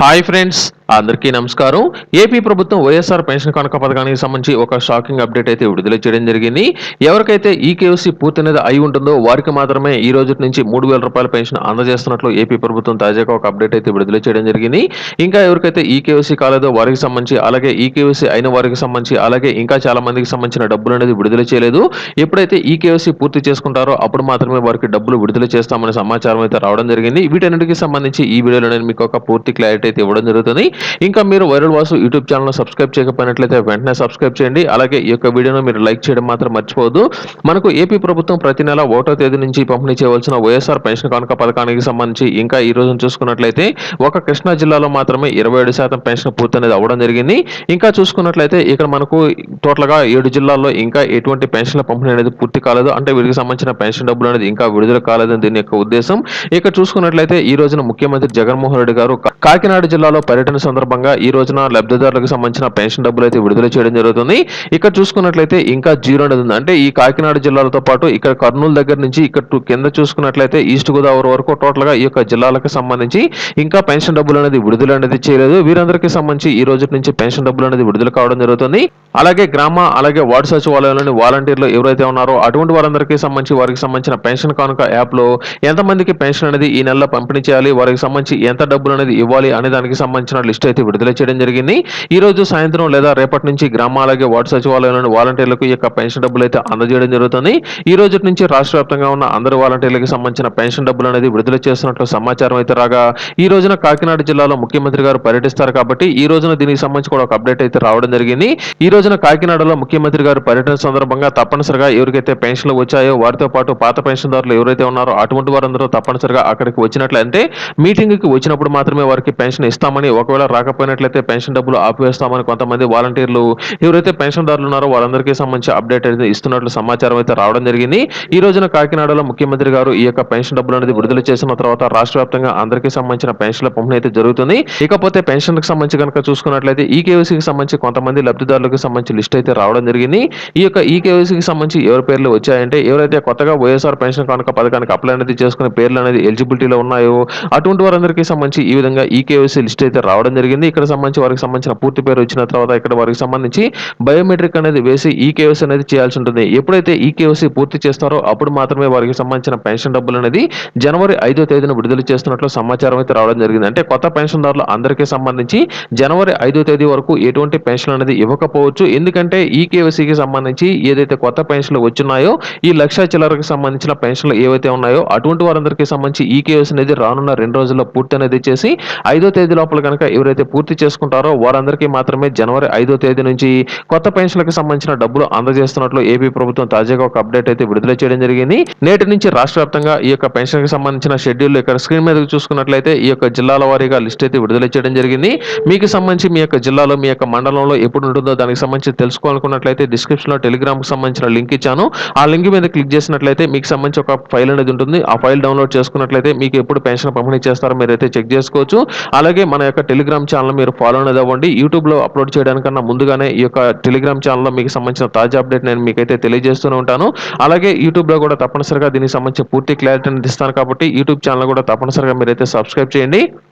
Hi friends అందరికీ నమస్కారం. AP ప్రభుత్వం వైఎస్ఆర్ పెన్షన్ కనుక పథకానికి సంబంధించి ఒక షాకింగ్ అప్డేట్ అయితే విడుదల చేయడం జరిగింది. ఎవరికైతే ఈ కేవసీ పూర్తయినది అయి ఉంటుందో వారికి మాత్రమే ఈ రోజు నుంచి మూడు వేల రూపాయల పెన్షన్ అందజేస్తున్నట్లు ఏపీ ప్రభుత్వం తాజాగా ఒక అప్డేట్ అయితే విడుదల చేయడం జరిగింది. ఇంకా ఎవరికైతే ఈ కాలేదో వారికి సంబంధించి అలాగే ఈ అయిన వారికి సంబంధించి అలాగే ఇంకా చాలా మందికి సంబంధించిన డబ్బులు అనేది విడుదల చేయలేదు. ఎప్పుడైతే ఈ పూర్తి చేసుకుంటారో అప్పుడు మాత్రమే వారికి డబ్బులు విడుదల చేస్తామనే సమాచారం అయితే రావడం జరిగింది. వీటన్నిటికీ సంబంధించి ఈ వీడియోలో నేను మీకు ఒక పూర్తి క్లారిటీ అయితే ఇవ్వడం జరుగుతుంది. ఇంకా మీరు viral Vasu YouTube channel subscribe చేయకపోయినట్లయితే వెంటనే సబ్స్క్రైబ్ చేయండి. అలాగే ఈ యొక్క వీడియోను మీరు లైక్ చేయడం మాత్రం మర్చిపోవద్దు. మనకు ఏపీ ప్రభుత్వం ప్రతి నెల ఒకటో తేదీ నుంచి పంపిణీ చేయవలసిన వైఎస్ఆర్ పెన్షన్ కానుక పథకానికి సంబంధించి ఇంకా ఈ రోజు చూసుకున్నట్లయితే ఒక కృష్ణా జిల్లాలో మాత్రమే ఇరవై ఏడు శాతం పెన్షన్ పూర్తి అనేది అవ్వడం జరిగింది. ఇంకా చూసుకున్నట్లయితే ఇక్కడ మనకు టోటల్గా ఏడు జిల్లాల్లో ఇంకా ఎటువంటి పెన్షన్ల పంపిణీ అనేది పూర్తి కాలేదు. అంటే వీరికి సంబంధించిన పెన్షన్ డబ్బులు అనేది ఇంకా విడుదల కాలేదని దీని యొక్క ఉద్దేశం. ఇక్కడ చూసుకున్నట్లయితే ఈ రోజున ముఖ్యమంత్రి జగన్మోహన్ రెడ్డి గారు కాకినాడ కాకినాడ జిల్లాలో పర్యటన సందర్భంగా ఈ రోజున లబ్ధిదారులకు సంబంధించిన పెన్షన్ డబ్బులు అయితే విడుదల చేయడం జరుగుతుంది. ఇక్కడ చూసుకున్నట్లయితే ఇంకా జీరో అనేది ఉంది. అంటే ఈ కాకినాడ జిల్లాలతో పాటు ఇక్కడ కర్నూలు దగ్గర నుంచి ఇక్కడ కింద చూసుకున్నట్లయితే ఈస్ట్ గోదావరి వరకు టోటల్గా ఈ యొక్క జిల్లాలకు సంబంధించి ఇంకా పెన్షన్ డబ్బులు అనేది విడుదల అనేది చేయలేదు. వీరందరికీ సంబంధించి ఈ రోజు నుంచి పెన్షన్ డబ్బులు అనేది విడుదల కావడం జరుగుతుంది. అలాగే గ్రామ అలాగే వార్డు సచివాలయంలోని వాలంటీర్లు ఎవరైతే ఉన్నారో అటువంటి వారందరికీ సంబంధించి వారికి సంబంధించిన పెన్షన్ కానుక యాప్లో ఎంతమందికి పెన్షన్ అనేది ఈ నెలలో పంపిణీ చేయాలి? వారికి సంబంధించి ఎంత డబ్బులు అనేది ఇవ్వాలి? అనే దానికి సంబంధించిన లిస్ట్ అయితే విడుదల చేయడం జరిగింది. ఈ రోజు సాయంత్రం లేదా రేపటి నుంచి గ్రామ అలాగే వార్డు సచివాలయంలోని వాలంటీర్లకు ఈ యొక్క పెన్షన్ డబ్బులు అయితే అందజేయడం జరుగుతుంది. ఈ రోజు నుంచి రాష్ట్ర వ్యాప్తంగా ఉన్న అందరు వాలంటీర్లకు సంబంధించిన పెన్షన్ డబ్బులు అనేది విడుదల చేస్తున్నట్లు సమాచారం అయితే రాగా ఈ రోజున కాకినాడ జిల్లాలో ముఖ్యమంత్రి గారు పర్యటిస్తారు కాబట్టి ఈ రోజున దీనికి సంబంధించి కూడా ఒక అప్డేట్ అయితే రావడం జరిగింది. ఈ రోజున కాకినాడలో ముఖ్యమంత్రి గారు పర్యటన సందర్భంగా తప్పనిసరిగా ఎవరికైతే పెన్షన్లు వచ్చాయో వారితో పాటు పాత పెన్షన్దారులు ఎవరైతే ఉన్నారో అటువంటి వారందరూ తప్పనిసరిగా అక్కడికి వచ్చినట్లయితే మీటింగ్కి వచ్చినప్పుడు మాత్రమే వారికి పెన్షన్ ఇస్తామని ఒకవేళ రాకపోయినట్లయితే పెన్షన్ డబ్బులు ఆపివేస్తామని కొంతమంది వాలంటీర్లు ఎవరైతే పెన్షన్దారులు ఉన్నారో వారందరికీ సంబంధించి అప్డేట్ అయితే ఇస్తున్నట్లు సమాచారం అయితే రావడం జరిగింది. ఈ రోజున కాకినాడలో ముఖ్యమంత్రి గారు ఈ యొక్క పెన్షన్ డబ్బులు అనేది విడుదల చేసిన తర్వాత రాష్ట్ర వ్యాప్తంగా అందరికీ సంబంధించిన పెన్షన్ల పంపిణీ అయితే జరుగుతుంది. ఇకపోతే పెన్షన్కి సంబంధించి కనుక చూసుకున్నట్లయితే ఈ కేవీసీకి సంబంధించి కొంతమంది లబ్ధిదారులకు సంబంధించి లిస్ట్ అయితే రావడం జరిగింది. ఈ యొక్క ఈ కేవీసీకి సంబంధించి ఎవరి పేర్లు వచ్చాయంటే ఎవరైతే కొత్తగా వైఎస్ఆర్ పెన్షన్ కనుక పథకానికి అప్లై అనేది చేసుకునే పేర్లు అనేది ఎలిజిబిలిటీలో ఉన్నాయో అటువంటి వారందరికీ సంబంధించి ఈ విధంగా ఈ కేవైసీ లిస్ట్ అయితే రావడం జరిగింది. ఇక్కడ సంబంధించి వారికి సంబంధించిన పూర్తి పేరు వచ్చిన తర్వాత ఇక్కడ వారికి సంబంధించి బయోమెట్రిక్ అనేది వేసి ఈ కేవైసీ అనేది చేయాల్సి ఉంటుంది. ఎప్పుడైతే ఈ కేవీసీ పూర్తి చేస్తారో అప్పుడు మాత్రమే వారికి సంబంధించిన పెన్షన్ డబ్బులు అనేది జనవరి ఐదో తేదీన విడుదల చేస్తున్నట్లు సమాచారం అయితే రావడం జరిగింది. అంటే కొత్త పెన్షన్దారులు అందరికీ సంబంధించి జనవరి ఐదో తేదీ వరకు ఎటువంటి పెన్షన్ అనేది ఇవ్వకపోవచ్చు. ఎందుకంటే ఈ కేవీసీకి సంబంధించి ఏదైతే కొత్త పెన్షన్లు వచ్చినాయో ఈ లక్ష చిల్లరకు సంబంధించిన పెన్షన్లు ఏవైతే ఉన్నాయో అటువంటి వారందరికీ సంబంధించి ఈ కేవీసీ అనేది రానున్న రెండు రోజుల్లో పూర్తి అనేది చేసి ఐదో తేదీ లోపల కనుక ఎవరైతే పూర్తి చేసుకుంటారో వారందరికీ మాత్రమే జనవరి ఐదో తేదీ నుంచి కొత్త పెన్షన్లకు సంబంధించిన డబ్బులు అందజేస్తున్నట్లు ఏపీ ప్రభుత్వం తాజాగా ఒక అప్డేట్ అయితే విడుదల చేయడం జరిగింది. నేటి నుంచి రాష్ట్ర వ్యాప్తంగా ఈ యొక్క పెన్షన్కి సంబంధించిన షెడ్యూల్ ఇక్కడ స్క్రీన్ మీద చూసుకున్నట్లయితే ఈ యొక్క జిల్లాల వారీగా లిస్ట్ అయితే విడుదల చేయడం జరిగింది. మీకు సంబంధించి మీ యొక్క జిల్లాలో మీ యొక్క మండలంలో ఎప్పుడు ఉంటుందో దానికి సంబంధించి తెలుసుకోవాలనుకున్నట్లయితే డిస్క్రిప్షన్లో టెలిగ్రామ్కు సంబంధించిన లింక్ ఇచ్చాను. ఆ లింక్ మీద క్లిక్ చేసినట్లయితే మీకు సంబంధించి ఒక ఫైల్ అనేది ఉంటుంది. ఆ ఫైల్ డౌన్లోడ్ చేసుకున్నట్లయితే మీకు ఎప్పుడు పెన్షన్ పంపిణీ చేస్తారో మీరైతే చెక్ చేసుకోవచ్చు. అలాగే మన యొక్క టెలిగ్రామ్ ఛానల్ మీరు ఫాలో అనేది అవ్వండి యూట్యూబ్లో అప్లోడ్ చేయడానికన్నా ముందుగానే ఈ యొక్క టెలిగ్రామ్ ఛానల్లో మీకు సంబంధించిన తాజా అప్డేట్ నేను మీకైతే తెలియజేస్తూనే ఉంటాను. అలాగే యూట్యూబ్లో కూడా తప్పనిసరిగా దీనికి సంబంధించిన పూర్తి క్లారిటీ అనేది ఇస్తాను కాబట్టి యూట్యూబ్ ఛానల్ కూడా తప్పనిసరిగా మీరైతే సబ్స్క్రైబ్ చేయండి.